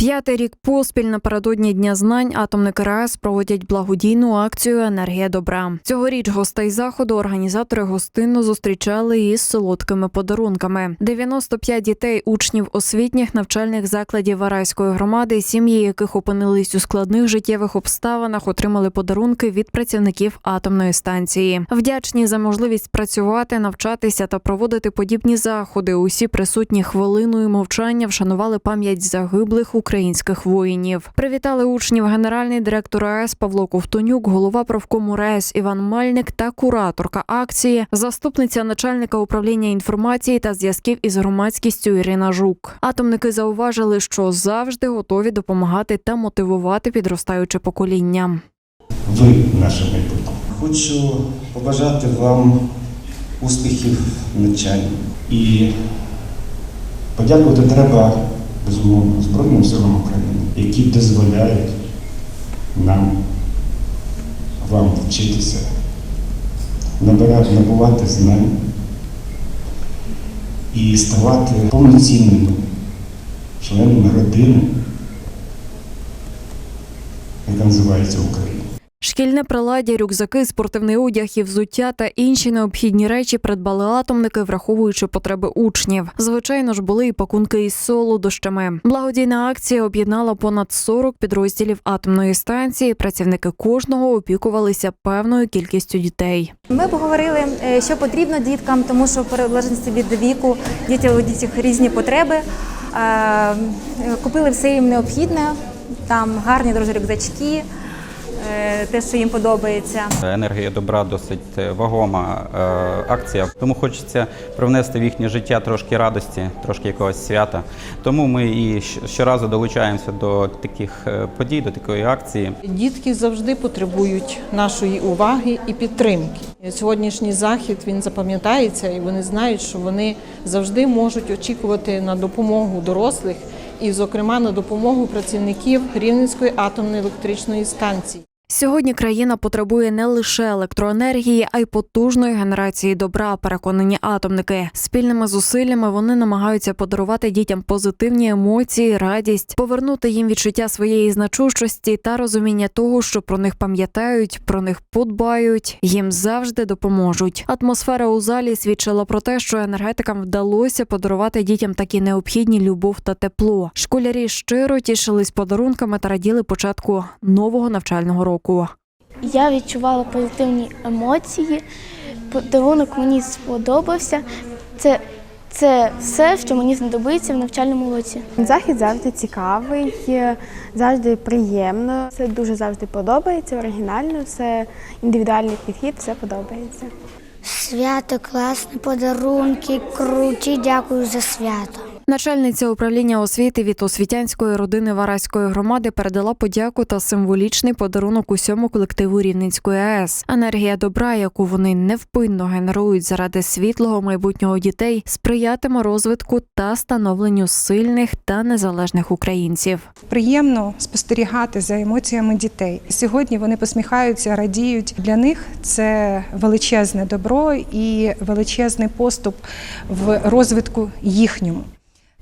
П'ятий рік поспіль напередодні Дня знань атомники РАЕС проводять благодійну акцію Енергія добра. Цьогоріч гостей заходу організатори гостинно зустрічали із солодкими подарунками. 95 дітей, учнів освітніх навчальних закладів Варайської громади, сім'ї яких опинились у складних життєвих обставинах, отримали подарунки від працівників атомної станції. Вдячні за можливість працювати, навчатися та проводити подібні заходи. Усі присутні хвилиною мовчання вшанували пам'ять загиблих українських воїнів. Привітали учнів генеральний директор АЕС Павло Ковтонюк, голова правкому РАЕС Іван Мальник та кураторка акції, заступниця начальника управління інформації та зв'язків із громадськістю Ірина Жук. Атомники зауважили, що завжди готові допомагати та мотивувати підростаюче покоління. Ви наше майбутнє. Хочу побажати вам успіхів в навчанні. І подякувати треба, безумовно, Збройним силам України, які дозволяють нам, вам вчитися, набувати знань і ставати повноцінними членами родини, яка називається Україна. Шкільне приладдя, рюкзаки, спортивний одяг і взуття та інші необхідні речі придбали атомники, враховуючи потреби учнів. Звичайно ж, були і пакунки із солодощами. Благодійна акція об'єднала понад 40 підрозділів атомної станції. Працівники кожного опікувалися певною кількістю дітей. Ми поговорили, е, що потрібно діткам, тому що в залежності від віку дітей у дітях різні потреби. Е, Купили все їм необхідне, там гарні дуже рюкзачки, те, що їм подобається. Енергія добра досить е, вагома е, акція, тому хочеться привнести в їхнє життя трошки радості, трошки якогось свята. Тому ми і щоразу долучаємося до таких е, подій, до такої акції. Дітки завжди потребують нашої уваги і підтримки. Сьогоднішній захід він запам'ятається, і вони знають, що вони завжди можуть очікувати на допомогу дорослих і, зокрема, на допомогу працівників Рівненської атомної електричної станції. Сьогодні країна потребує не лише електроенергії, а й потужної генерації добра. Переконані атомники. Спільними зусиллями вони намагаються подарувати дітям позитивні емоції, радість, повернути їм відчуття своєї значущості та розуміння того, що про них пам'ятають, про них подбають, їм завжди допоможуть. Атмосфера у залі свідчила про те, що енергетикам вдалося подарувати дітям такі необхідні любов та тепло. Школярі щиро тішились подарунками та раділи початку нового навчального року. Я відчувала позитивні емоції. Подарунок мені сподобався. Це, це все, що мені знадобиться в навчальному році. Захід завжди цікавий, завжди приємно. Все дуже завжди подобається, оригінально, все індивідуальний підхід, все подобається. Свято класне, подарунки круті. Дякую за свято. Начальниця управління освіти від освітянської родини Вараської громади передала подяку та символічний подарунок усьому колективу Рівненської АЕС. Енергія добра, яку вони невпинно генерують заради світлого майбутнього дітей, сприятиме розвитку та становленню сильних та незалежних українців. Приємно спостерігати за емоціями дітей. Сьогодні вони посміхаються, радіють. Для них це величезне добро і величезний поступ в розвитку їхньому.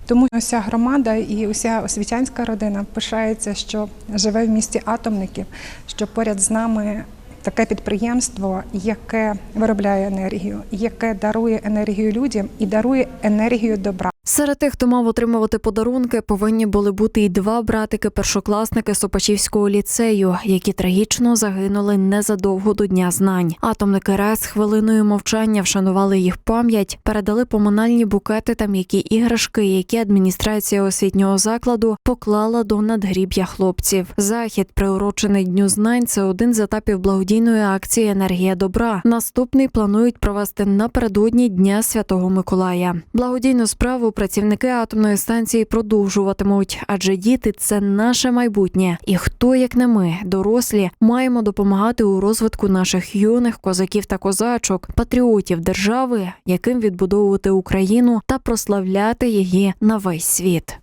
Тому уся громада і уся освітянська родина пишається, що живе в місті атомників, що поряд з нами таке підприємство, яке виробляє енергію, яке дарує енергію людям і дарує енергію добра. Серед тих, хто мав отримувати подарунки, повинні були бути й два братики-першокласники Сопачівського ліцею, які трагічно загинули незадовго до Дня знань. Атомники РЕС хвилиною мовчання вшанували їх пам'ять, передали поминальні букети та м'які іграшки, які адміністрація освітнього закладу поклала до надгріб'я хлопців. Захід, приурочений Дню знань, це один з етапів благодійної акції Енергія добра. Наступний планують провести напередодні Дня Святого Миколая. Благодійну справу працівники атомної станції продовжуватимуть, адже діти це наше майбутнє. І хто, як не ми, дорослі, маємо допомагати у розвитку наших юних козаків та козачок, патріотів держави, яким відбудовувати Україну та прославляти її на весь світ.